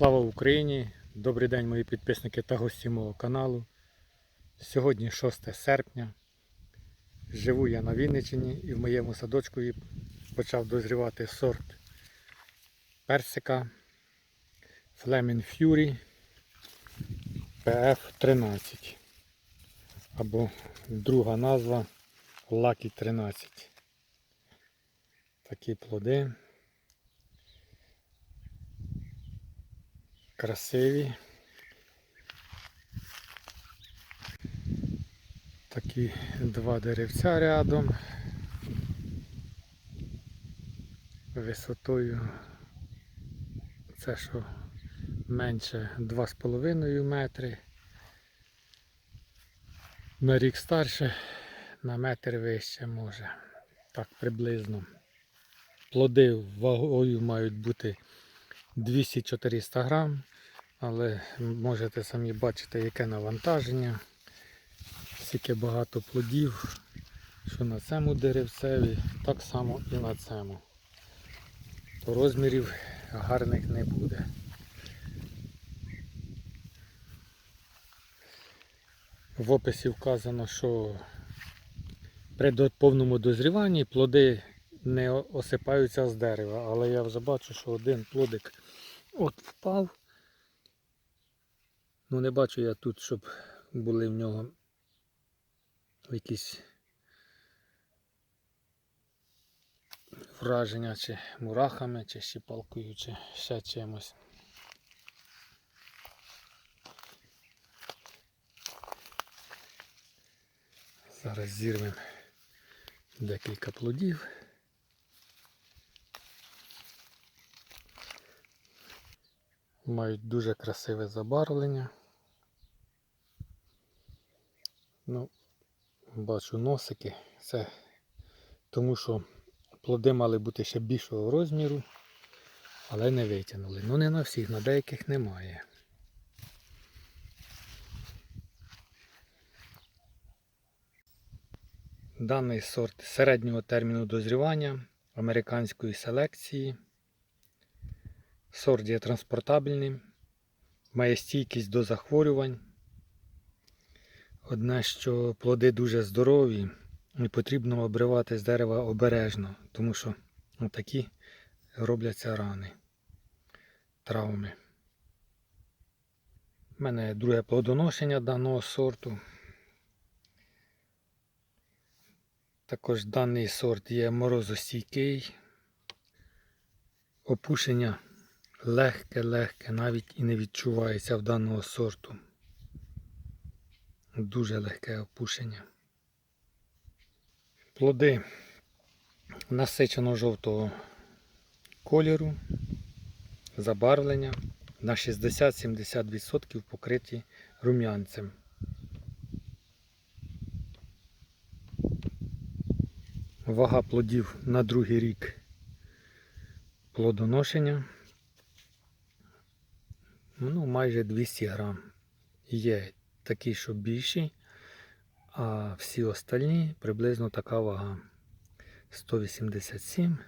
Слава Україні! Добрий день, мої підписники та гості мого каналу. Сьогодні 6 серпня. Живу я на Вінниччині і в моєму садочку почав дозрівати сорт персика Flaming Fury PF13 або друга назва Lucky 13. Такі плоди. Красиві. Такі два деревця рядом. Висотою це що менше 2,5 метри. На рік старше, на метр вище може. Так приблизно. Плоди вагою мають бути 200-400 грам, але можете самі бачити, яке навантаження, скільки багато плодів, що на цьому деревцеві, так само і на цьому. То розмірів гарних не буде. В описі вказано, що при повному дозріванні плоди не осипаються з дерева, але я вже бачу, що один плодик от впав. Ну не бачу я тут, щоб були в нього якісь враження чи мурахами, чи щіпалкою, чи ще чимось. Зараз зірвемо декілька плодів. Мають дуже красиве забарвлення. Ну, бачу носики. Це тому що плоди мали бути ще більшого розміру, але не витягнули. Ну не на всіх, на деяких немає. Даний сорт середнього терміну дозрівання американської селекції. Сорт є транспортабельним, має стійкість до захворювань. Одне, що плоди дуже здорові і потрібно обривати з дерева обережно, тому що такі робляться рани, травми. У мене друге плодоношення даного сорту. Також даний сорт є морозостійкий, опушення легке-легке, навіть і не відчувається в даного сорту. Дуже легке опушення. Плоди насичено жовтого кольору, забарвлення на 60-70% покриті рум'янцем. Вага плодів на другий рік плодоношення. Ну, майже 200 грам. Є такі, що більші, а всі остальні приблизно така вага. 187,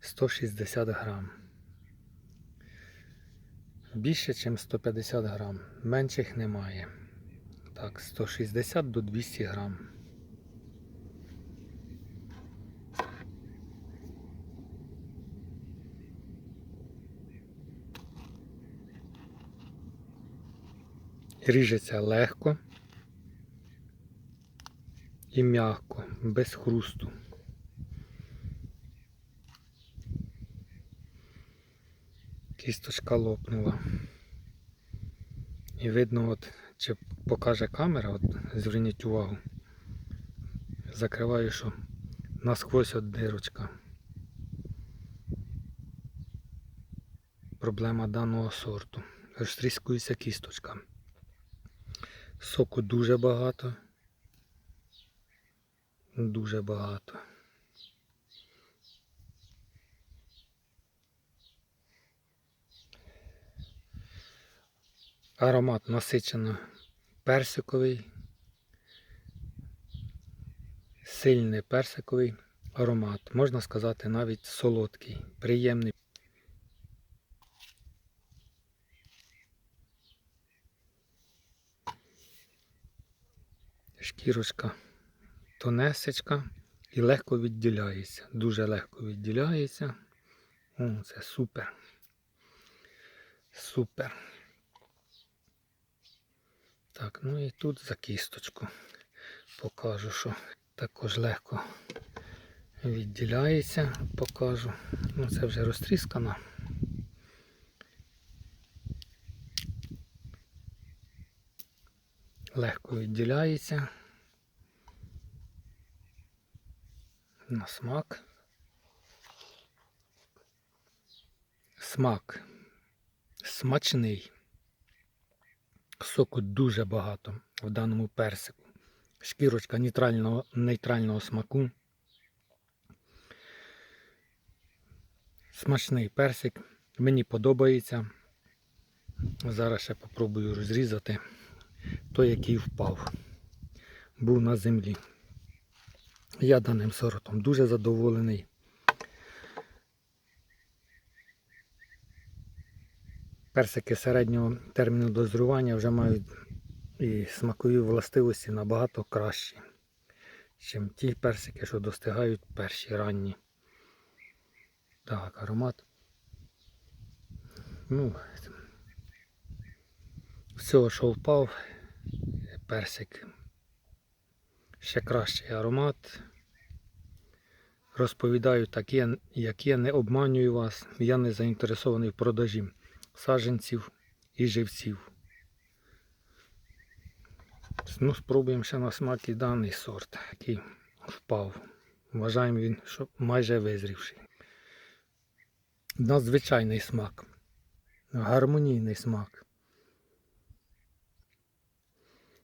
160 грам. Більше, ніж 150 грам. Менших немає. Так, 160 до 200 грам. Ріжеться легко і м'яко, без хрусту. Кісточка лопнула. І видно, от, чи покаже камера, от, зверніть увагу. Закриваю, що насквозь от дирочка. Проблема даного сорту. Розтріскується кісточка. Соку дуже багато. Дуже багато. Аромат насичено персиковий, сильний персиковий аромат, можна сказати, навіть солодкий, приємний. Шкірочка тонесечка і легко відділяється. Дуже легко відділяється. О, це супер. Супер. Так, ну і тут за кісточку покажу, що також легко відділяється, покажу. Ну, це вже розтріскана. Легко відділяється. На смак. Смак смачний. Соку дуже багато в даному персику. Шкірочка нейтрального, нейтрального смаку. Смачний персик. Мені подобається. Зараз ще попробую розрізати той, який впав. Був на землі. Я даним сортом дуже задоволений. Персики середнього терміну дозрювання вже мають і смакові властивості набагато кращі, ніж ті персики, що достигають перші ранні. Так, аромат. Ну, всього, що впав, персик. Ще кращий аромат. Розповідаю таке, як я не обманюю вас. Я не заінтересований в продажі саджанців і живців. Ну, спробуємо ще на смак і даний сорт, який впав. Вважаємо він, що майже визрівший. Надзвичайний смак. Гармонійний смак.